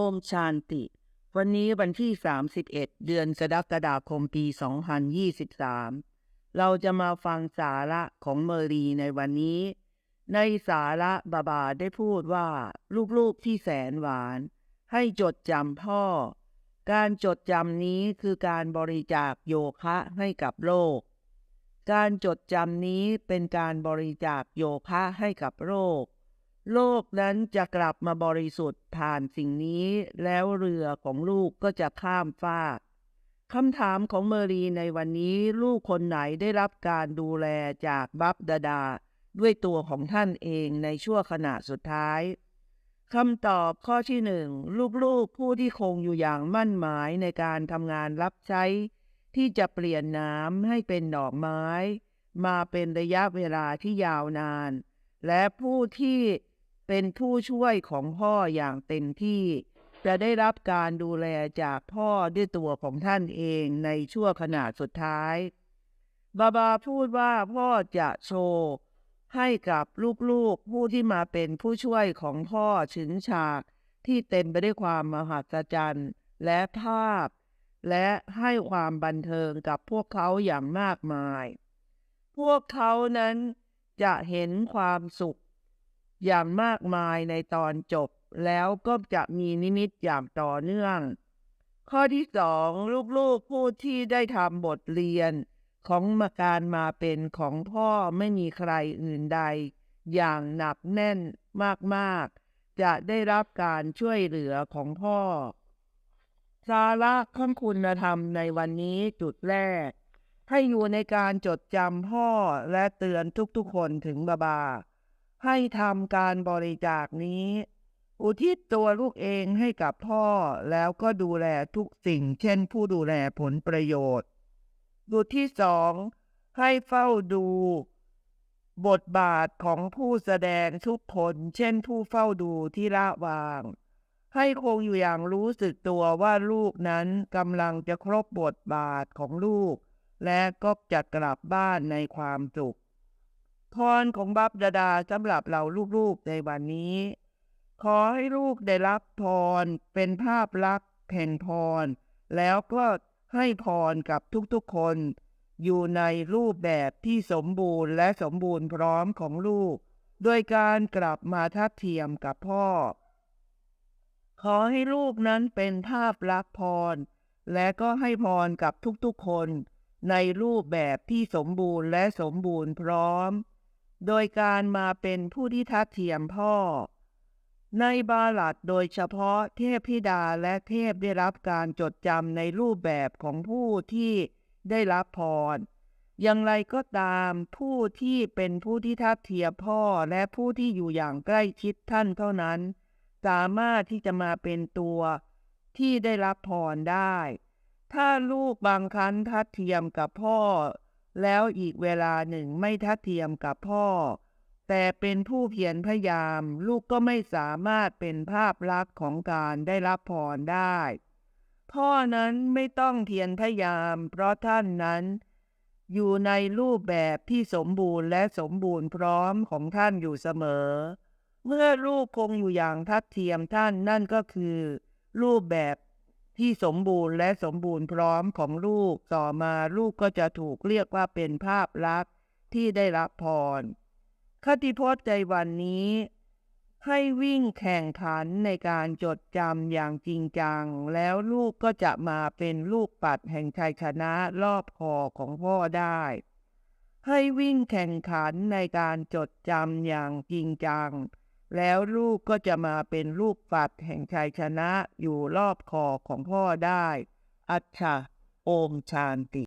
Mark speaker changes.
Speaker 1: โอชานติ วันนี้วันที่ 31 เดือนกรกฎาคมปี 2023 เราจะมาฟังสาระของเมอรีในวันนี้ ในสาระบาบาได้พูดว่า ลูกๆที่แสนหวาน ให้จดจำพ่อ การจดจำนี้คือการบริจาคโยคะให้กับโลก การจดจำนี้เป็นการบริจาคโยคะให้กับโลก โลกนั้นจะกลับมาบริสุทธิ์ผ่านสิ่งนี้ แล้วเรือของลูกก็จะข้ามฟากคำถามของเมอรีในวันนี้ลูกคนไหนได้รับการดูแลจากบับดาดา ด้วยตัวของท่านเองในชั่วขณะสุดท้ายคำตอบข้อที่หนึ่งลูกๆผู้ที่คงอยู่อย่างมั่นหมายในการทำงานรับใช้ ที่จะเปลี่ยนน้ำให้เป็นดอกไม้ มาเป็นระยะเวลาที่ยาวนาน และผู้ที่ เป็นผู้ช่วยของพ่ออย่างเต็มที่ จะได้รับการดูแลจากพ่อด้วยตัวของท่านเองในชั่วขณะสุดท้าย บาบาพูดว่าพ่อจะโชว์ให้กับลูกๆผู้ที่มาเป็นผู้ช่วยของพ่อถึงฉากที่เต็มไปด้วยความมหัศจรรย์และภาพ และให้ความบันเทิงกับพวกเขาอย่างมากมาย พวกเขานั้นจะเห็นความสุข อย่างมากมายในตอนจบ แล้วก็จะมีนิมิตอย่างต่อเนื่อง ข้อที่สองลูกๆผู้ที่ได้ทำบทเรียน ของมาการมาเป็นของพ่อไม่มีใครอื่นใด อย่างหนักแน่นมากๆ จะได้รับการช่วยเหลือของพ่อ สาระข้อคุณธรรมในวันนี้จุดแรก ให้อยู่ในการจดจำพ่อและเตือนทุกๆคนถึงบาบา ให้ทำการบริจาคนี้ อุทิศตัวลูกเองให้กับพ่อแล้วก็ดูแลทุกสิ่ง เช่นผู้ดูแลผลประโยชน์จุดที่สองให้เฝ้าดู บทบาทของผู้แสดงทุกคน เช่นผู้เฝ้าดูที่ละวาง ให้คงอยู่อย่างรู้สึกตัวว่าลูกนั้นกำลังจะครบบทบาทของลูก และก็จะกลับบ้านในความสุข พรของบับดาดาสำหรับเราลูกๆในวันนี้ ขอให้ลูกได้รับพรเป็นภาพลักษณ์แห่งพร แล้วก็ให้พรกับทุกๆคน อยู่ในรูปแบบที่สมบูรณ์และสมบูรณ์พร้อมของลูก โดยการกลับมาทัดเทียมกับพ่อ ขอให้ลูกนั้นเป็นภาพลักษณ์พร และก็ให้พรกับทุกๆคนในรูปแบบที่สมบูรณ์และสมบูรณ์พร้อม โดยการมาเป็นผู้ที่ทัดเทียมพ่อ ในบาลัดโดยเฉพาะเทพธิดาและเทพได้รับการจดจำในรูปแบบของผู้ที่ได้รับพร อย่างไรก็ตามผู้ที่เป็นผู้ที่ทัดเทียมพ่อและผู้ที่อยู่อย่างใกล้ชิดท่านเท่านั้น สามารถที่จะมาเป็นตัวที่ได้รับพรได้ ถ้าลูกบางครั้งทัดเทียมกับพ่อ แล้วอีกเวลาหนึ่งไม่ทัดเทียมกับพ่อ แต่เป็นผู้เพียรพยายามลูกก็ไม่สามารถเป็นภาพลักษณ์ของการได้รับพรได้ พ่อนั้นไม่ต้องเพียรพยายาม เพราะท่านนั้น อยู่ในรูปแบบที่สมบูรณ์และสมบูรณ์พร้อมของท่านอยู่เสมอ เมื่อลูกคงอยู่อย่างทัดเทียมท่านนั่นก็คือ รูปแบบ ที่สมบูรณ์และสมบูรณ์พร้อมของลูกต่อมาลูกก็จะถูกเรียกว่าเป็นภาพลักษณ์ที่ได้รับพรคติพจน์ใจวันนี้ ให้วิ่งแข่งขันในการจดจำอย่างจริงจัง แล้วลูกก็จะมาเป็นลูกปัดแห่งชัยชนะรอบคอของพ่อได้ ให้วิ่งแข่งขันในการจดจำอย่างจริงจัง แล้วลูกก็จะมาเป็นลูกปัดแห่งชัยชนะอยู่รอบคอของพ่อได้ อัจฉะโอมชานติ